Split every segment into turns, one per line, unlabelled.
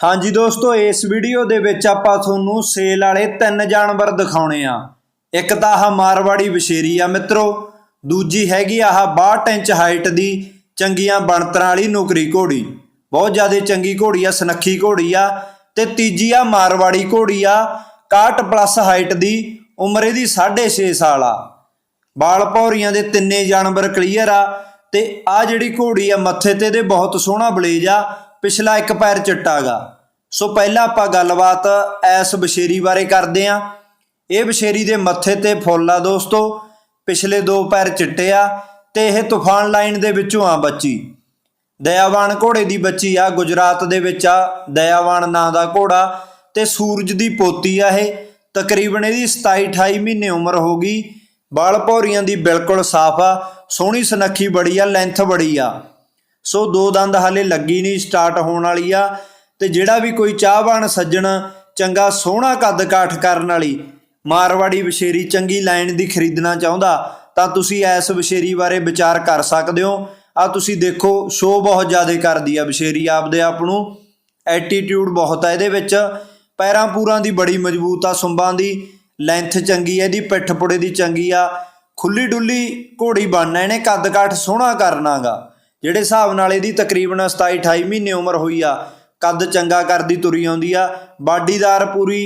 ਹਾਂਜੀ ਦੋਸਤੋ, ਇਸ ਵੀਡੀਓ ਦੇ ਵਿੱਚ ਆਪਾਂ ਤੁਹਾਨੂੰ ਸੇਲ ਵਾਲੇ ਤਿੰਨ ਜਾਨਵਰ ਦਿਖਾਉਣੇ ਆ। ਇੱਕ ਤਾਂ ਆਹ ਮਾਰਵਾੜੀ ਬਸ਼ੇਰੀ ਆ ਮਿੱਤਰੋ, ਦੂਜੀ ਹੈਗੀ ਆਹ 62 ਇੰਚ ਹਾਈਟ ਦੀ ਚੰਗੀਆਂ ਬਣਤਰਾਂ ਵਾਲੀ ਨੁਕਰੀ ਘੋੜੀ। ਬਹੁਤ ਜ਼ਿਆਦਾ ਚੰਗੀ ਘੋੜੀ ਆ, ਸਨੱਖੀ ਘੋੜੀ ਆ ਤੇ ਤੀਜੀ ਆ ਮਾਰਵਾੜੀ ਘੋੜੀ ਆ 61 ਪਲੱਸ ਹਾਈਟ ਦੀ, ਉਮਰ ਇਹਦੀ 6.5 ਸਾਲ ਆ। ਬਾਲ ਪੌਰੀਆਂ ਦੇ ਤਿੰਨੇ ਜਾਨਵਰ ਕਲੀਅਰ ਆ ਤੇ ਆ ਜਿਹੜੀ ਘੋੜੀ ਆ, ਮੱਥੇ ਤੇ ਇਹਦੇ ਬਹੁਤ ਸੋਹਣਾ ਬਲੇਜ ਆ ਪਿਛਲਾ ਇੱਕ ਪੈਰ ਚਿੱਟਾ ਗਾ ਸੋ ਪਹਿਲਾਂ ਆਪਾਂ ਗੱਲਬਾਤ ਐਸ ਬਸ਼ੇਰੀ ਬਾਰੇ ਕਰਦੇ ਆ। ਇਹ ਬਸ਼ੇਰੀ ਦੇ ਮੱਥੇ ਤੇ ਫੁੱਲ ਆ ਦੋਸਤੋ। ਪਿਛਲੇ ਦੋ ਪੈਰ ਚਿੱਟੇ ਆ ਤੇ ਇਹ ਤੂਫਾਨ ਲਾਈਨ ਦੇ ਵਿੱਚੋਂ ਆ ਬੱਚੀ। ਦਇਆਵਾਨ ਘੋੜੇ ਦੀ ਬੱਚੀ ਆ, ਗੁਜਰਾਤ ਦੇ ਵਿੱਚ ਆ। ਦਇਆਵਾਨ ਨਾਂ ਦਾ ਘੋੜਾ ਤੇ ਸੂਰਜ ਦੀ ਪੋਤੀ ਆ ਇਹ। ਤਕਰੀਬਨ ਇਹਦੀ 27 28 ਮਹੀਨੇ ਉਮਰ ਹੋ ਗਈ। ਬਾਲ ਭੌਰੀਆਂ ਦੀ ਬਿਲਕੁਲ ਸਾਫ਼ ਆ। ਸੋਹਣੀ ਸੁਨੱਖੀ ਬੜੀ ਆ, ਲੈਂਥ ਬੜੀ ਆ। ਸੋ ਦੋ ਦੰਦ ਹਾਲੇ ਲੱਗੀ ਨਹੀਂ ਸਟਾਰਟ ਹੋਣ ਵਾਲੀ ਆ। ਤੇ ਜਿਹੜਾ ਵੀ ਕੋਈ ਚਾਹਵਾਨ ਸੱਜਣ, ਚੰਗਾ ਸੋਹਣਾ ਕੱਦ ਕਾਠ ਕਰਨ ਵਾਲੀ, ਮਾਰਵਾੜੀ ਬਸ਼ੇਰੀ ਚੰਗੀ ਲਾਈਨ ਦੀ ਖਰੀਦਣਾ ਚਾਹੁੰਦਾ, ਤਾਂ ਤੁਸੀਂ ਇਸ ਬਸ਼ੇਰੀ ਬਾਰੇ ਵਿਚਾਰ ਕਰ ਸਕਦੇ ਹੋ। ਆ ਤੁਸੀਂ ਦੇਖੋ ਸ਼ੋ ਬਹੁਤ ਜ਼ਿਆਦਾ ਕਰਦੀ ਆ ਬਸ਼ੇਰੀ ਆਪਦੇ ਆਪ ਨੂੰ। ਐਟੀਟਿਊਡ ਬਹੁਤ ਆ ਇਹਦੇ ਵਿੱਚ। ਪੈਰਾਂ ਪੂਰਾਂ ਦੀ ਬੜੀ ਮਜ਼ਬੂਤ ਆ ਸੁੰਬਾਂ ਦੀ। ਲੈਂਥ ਚੰਗੀ ਹੈ ਇਹਦੀ ਪਿੱਠ ਪੁੜੇ ਦੀ ਚੰਗੀ ਆ। ਖੁੱਲੀ ਡੁੱਲੀ ਘੋੜੀ ਬਣਨਾ, ਇਹਨੇ ਕੱਦ ਕਾਠ ਸੋਹਣਾ ਕਰਨਾਗਾ ਜਿਹੜੇ ਹਿਸਾਬ ਨਾਲ ਇਹਦੀ ਤਕਰੀਬਨ 27 28 ਮਹੀਨੇ ਉਮਰ ਹੋਈ ਆ ਕੱਦ ਚੰਗਾ ਕਰਦੀ ਤੁਰੀ ਆਉਂਦੀ ਆ, ਬਾਡੀਦਾਰ ਪੂਰੀ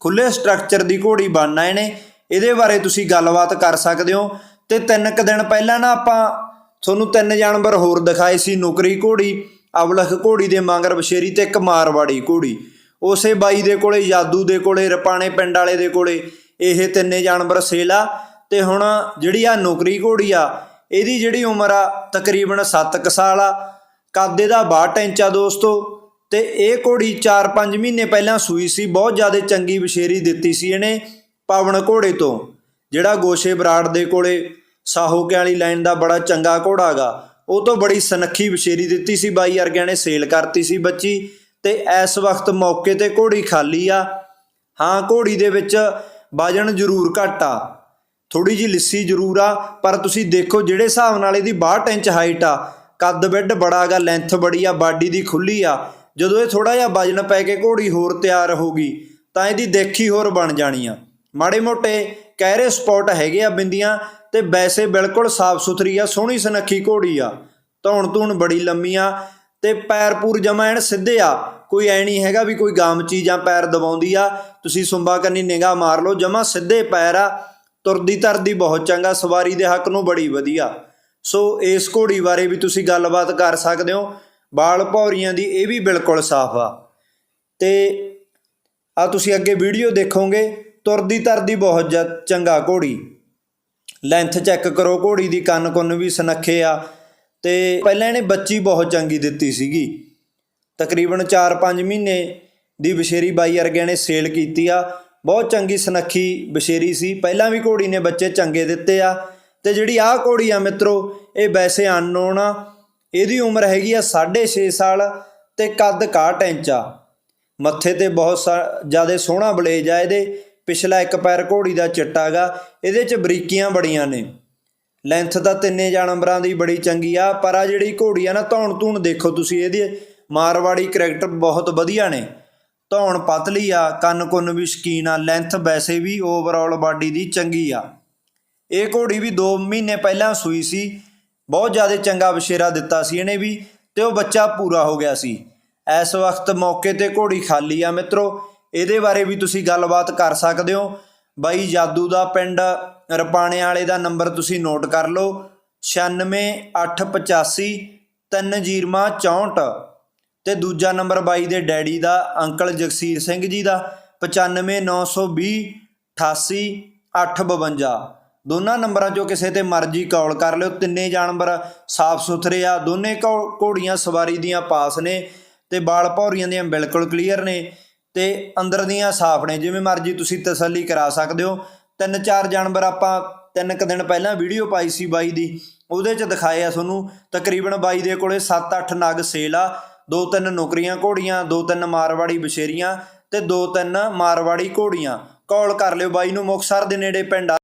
ਖੁੱਲੇ ਸਟਰਕਚਰ ਦੀ ਘੋੜੀ ਬਣਨਾ ਇਹਨੇ, ਇਹਦੇ ਬਾਰੇ ਤੁਸੀਂ ਗੱਲਬਾਤ ਕਰ ਸਕਦੇ ਹੋ। ਤੇ ਤਿੰਨ ਕੁ ਦਿਨ ਪਹਿਲਾਂ ਨਾ ਆਪਾਂ ਤੁਹਾਨੂੰ ਤਿੰਨ ਜਾਨਵਰ ਹੋਰ ਦਿਖਾਏ ਸੀ, ਨੌਕਰੀ ਘੋੜੀ, ਅਵਲਖ ਘੋੜੀ ਦੇ ਮਾਂਗਰ ਬਸ਼ੇਰੀ ਤੇ ਇੱਕ ਮਾਰਵਾੜੀ ਘੋੜੀ। ਉਸੇ ਬਾਈ ਦੇ ਕੋਲੇ, ਜਾਦੂ ਦੇ ਕੋਲੇ, ਰਪਾਣੇ ਪਿੰਡ ਵਾਲੇ ਦੇ ਕੋਲੇ, ਇਹ ਤਿੰਨੇ ਜਾਨਵਰ ਸੇਲਾ ਆ। ਤੇ ਹੁਣ ਜਿਹੜੀ ਆ ਨੌਕਰੀ ਘੋੜੀ ਆ ਇਹਦੀ ਜਿਹੜੀ ਉਮਰ ਆ ਤਕਰੀਬਨ 7 ਸਾਲ ਆ। ਕੱਦ ਇਹਦਾ 62 ਇੰਚ ਆ ਦੋਸਤੋ। ਤੇ ਇਹ ਘੋੜੀ 4-5 ਮਹੀਨੇ ਪਹਿਲਾਂ ਸੂਈ ਸੀ, ਬਹੁਤ ਜ਼ਿਆਦਾ ਚੰਗੀ ਬਸ਼ੇਰੀ ਦਿੱਤੀ ਸੀ ਇਹਨੇ ਪਾਵਨ ਘੋੜੇ ਤੋਂ। ਜਿਹੜਾ ਗੋਸ਼ੇ ਬਰਾੜ ਦੇ ਕੋਲੇ ਸਾਹੋਕੇ ਵਾਲੀ ਲਾਈਨ ਦਾ ਬੜਾ ਚੰਗਾ ਘੋੜਾ ਹੈਗਾ ਉਹ ਤੋਂ ਬੜੀ ਸਨੱਖੀ ਬਸ਼ੇਰੀ ਦਿੱਤੀ ਸੀ ਬਾਈ ਵਰਗਿਆਂ ਨੇ, ਸੇਲ ਕਰਤੀ ਸੀ ਬੱਚੀ। ਤੇ ਇਸ ਵਕਤ ਮੌਕੇ ਤੇ ਘੋੜੀ ਖਾਲੀ ਆ। ਹਾਂ, ਘੋੜੀ ਦੇ ਵਿੱਚ ਵਜਨ ਜ਼ਰੂਰ ਘੱਟ ਆ। ਥੋੜੀ ਜੀ ਲਿੱਸੀ ਜ਼ਰੂਰ ਆ, ਪਰ ਤੁਸੀਂ ਦੇਖੋ ਜਿਹੜੇ ਹਿਸਾਬ ਨਾਲ ਇਹਦੀ 62 ਇੰਚ ਹਾਈਟ ਆ, ਕੱਦ ਵਿੱਡ ਬੜਾ ਗਾ ਲੈਂਥ ਬੜੀ ਆ, ਬਾਡੀ ਦੀ ਖੁੱਲੀ ਆ, ਜਦੋਂ ਇਹ ਥੋੜਾ ਜਿਹਾ ਵਜਨ ਪੈ ਕੇ ਘੋੜੀ ਹੋਰ ਤਿਆਰ ਹੋਗੀ ਤਾਂ ਇਹਦੀ ਦੇਖੀ ਹੋਰ ਬਣ ਜਾਣੀ ਆ। ਮਾੜੇ ਮੋਟੇ ਕਹਿਰੇ ਸਪੌਟ ਹੈਗੇ ਆ ਬਿੰਦੀਆਂ, ਤੇ ਵੈਸੇ ਬਿਲਕੁਲ ਸਾਫ਼ ਸੁਥਰੀ ਆ, ਸੋਹਣੀ ਸੁਨੱਖੀ ਘੋੜੀ ਆ। ਧੌਣ ਧੂਣ ਬੜੀ ਲੰਮੀ ਆ, ਤੇ ਪੈਰ ਪੂਰ ਜਮਾ ਸਿੱਧੇ ਆ, ਕੋਈ ਐ ਨਹੀਂ ਹੈਗਾ ਵੀ ਕੋਈ ਗਾਮਚੀ ਜਾਂ ਪੈਰ ਦਬਾਉਂਦੀ ਆ, ਤੁਸੀਂ ਸੁੰਬਾ ਕਰਨੀ ਨਿਗਾਹ ਮਾਰ ਲਓ, ਜਮਾ ਸਿੱਧੇ ਪੈਰ ਆ ਤੁਰਦੀ ਤਰਦੀ ਬਹੁਤ ਚੰਗਾ, ਸਵਾਰੀ ਦੇ ਹੱਕ ਨੂੰ ਬੜੀ ਵਧੀਆ। ਸੋ ਇਸ ਘੋੜੀ ਬਾਰੇ ਵੀ ਤੁਸੀਂ ਗੱਲਬਾਤ ਕਰ ਸਕਦੇ ਹੋ। ਬਾਲ ਭੌਰੀਆਂ ਦੀ ਇਹ ਵੀ ਬਿਲਕੁਲ ਸਾਫ਼ ਆ। ਤੇ ਆ ਤੁਸੀਂ ਅੱਗੇ ਵੀਡੀਓ ਦੇਖੋਗੇ, ਤੁਰਦੀ ਤਰਦੀ ਬਹੁਤ ਜ- ਚੰਗਾ ਘੋੜੀ। ਲੈਂਥ ਚੈੱਕ ਕਰੋ, ਘੋੜੀ ਦੀ ਕੰਨ ਕੁੰਨ ਵੀ ਸੁਨੱਖੇ ਆ। ਤੇ ਪਹਿਲਾਂ ਇਹਨੇ ਬੱਚੀ ਬਹੁਤ ਚੰਗੀ ਦਿੱਤੀ ਸੀਗੀ। ਤਕਰੀਬਨ 4-5 ਮਹੀਨੇ ਦੀ ਬਸ਼ੇਰੀ ਬਾਈ ਵਰਗਿਆਂ ਨੇ ਸੇਲ ਕੀਤੀ ਆ। ਬਹੁਤ ਚੰਗੀ ਸੁਨੱਖੀ ਬਸ਼ੇਰੀ ਸੀ। ਪਹਿਲਾਂ ਵੀ ਘੋੜੀ ਨੇ ਬੱਚੇ ਚੰਗੇ ਦਿੱਤੇ ਆ ਤੇ ਜਿਹੜੀ ਆਹ ਘੋੜੀ ਆ ਮਿੱਤਰੋ, ਇਹ ਵੈਸੇ ਅਨਨੋਨ ਆ। ਇਹਦੀ ਉਮਰ ਹੈਗੀ ਆ 6.5 ਸਾਲ ਤੇ ਕੱਦ 61 ਇੰਚ ਆ। ਮੱਥੇ ਤੇ ਬਹੁਤ ਜ਼ਿਆਦਾ ਸੋਹਣਾ ਬਲੇਜ ਆ ਇਹਦੇ। ਪਿਛਲਾ ਇੱਕ ਪੈਰ ਘੋੜੀ ਦਾ ਚਿੱਟਾ ਗਾ। ਇਹਦੇ 'ਚ ਬਰੀਕੀਆਂ ਬੜੀਆਂ ਨੇ। ਲੈਂਥ ਤਾਂ ਤਿੰਨੇ ਜਾਨਵਰਾਂ ਦੀ ਬੜੀ ਚੰਗੀ ਆ, ਪਰ ਆ ਜਿਹੜੀ ਘੋੜੀ ਆ ਨਾ ਧੌਣ ਧੂਣ ਦੇਖੋ ਤੁਸੀਂ, ਇਹਦੀ ਮਾਰਵਾੜੀ ਕਰੈਕਟਰ ਬਹੁਤ ਵਧੀਆ ਨੇ। ਧੌਣ ਪਤਲੀ ਆ ਕੰਨ ਕੁੰਨ ਵੀ ਸ਼ਕੀਨ ਆ ਲੈਂਥ ਵੈਸੇ ਵੀ ਓਵਰਆਲ ਬਾਡੀ ਦੀ ਚੰਗੀ ਆ। ਇਹ ਘੋੜੀ ਵੀ 2 ਮਹੀਨੇ ਪਹਿਲਾਂ ਸੂਈ ਸੀ, ਬਹੁਤ ਜ਼ਿਆਦਾ ਚੰਗਾ ਬਸ਼ੇਰਾ ਦਿੱਤਾ ਸੀ ਇਹਨੇ ਵੀ ਤੇ ਉਹ ਬੱਚਾ ਪੂਰਾ ਹੋ ਗਿਆ ਸੀ। ਇਸ ਵਕਤ ਮੌਕੇ ਤੇ ਘੋੜੀ ਖਾਲੀ ਆ ਮਿੱਤਰੋ, ਇਹਦੇ ਬਾਰੇ ਵੀ ਤੁਸੀਂ ਗੱਲਬਾਤ ਕਰ ਸਕਦੇ ਹੋ। ਬਾਈ ਜਾਦੂ ਦਾ ਪਿੰਡ, ਰਪਾਣੇ ਵਾਲੇ ਦਾ ਨੰਬਰ ਤੁਸੀਂ ਨੋਟ ਕਰ ਲਓ 96885 3064 ਤੇ ਦੂਜਾ ਨੰਬਰ ਬਾਈ ਦੇ ਡੈਡੀ ਦਾ, ਅੰਕਲ ਜਗਸੀਰ ਸਿੰਘ ਜੀ ਦਾ 95920 88 852 ਦੋਨਾਂ ਨੰਬਰਾਂ ਚੋਂ ਕਿਸੇ ਤੇ ਮਰਜ਼ੀ ਕਾਲ ਕਰ ਲਿਓ। ਤਿੰਨੇ ਜਾਨਵਰ ਸਾਫ਼ ਸੁਥਰੇ ਆ। ਦੋਨੇ ਘੋ- ਘੋੜੀਆਂ ਸਵਾਰੀ ਦੀਆਂ ਪਾਸ ਨੇ ਤੇ ਬਾਲ ਭੌਰੀਆਂ ਦੀਆਂ ਬਿਲਕੁਲ ਕਲੀਅਰ ਨੇ ਤੇ ਅੰਦਰ ਦੀਆਂ ਸਾਫ਼ ਨੇ। ਜਿਵੇਂ ਮਰਜ਼ੀ ਤੁਸੀਂ ਤਸੱਲੀ ਕਰਾ ਸਕਦੇ ਹੋ। ਤਿੰਨ ਚਾਰ ਜਾਨਵਰ ਆਪਾਂ ਤਿੰਨ ਕੁ ਦਿਨ ਪਹਿਲਾਂ ਵੀਡੀਓ ਪਾਈ ਸੀ ਬਾਈ ਦੀ। ਉਹਦੇ 'ਚ ਦਿਖਾਏ ਆ ਤੁਹਾਨੂੰ। ਤਕਰੀਬਨ ਬਾਈ ਦੇ ਕੋਲੇ 7-8 ਨਗ ਸੇਲ ਆ। ਦੋ ਤਿੰਨ ਨੌਕਰੀਆਂ ਘੋੜੀਆਂ, ਦੋ ਤਿੰਨ ਮਾਰਵਾੜੀ ਬਸ਼ੇਰੀਆਂ ਤੇ ਦੋ ਤਿੰਨ ਮਾਰਵਾੜੀ ਘੋੜੀਆਂ। ਕਾਲ ਕਰ ਲਿਓ ਬਾਈ ਨੂੰ ਮੁਕਸਰ ਦੇ ਨੇੜੇ ਪਿੰਡ ਆ।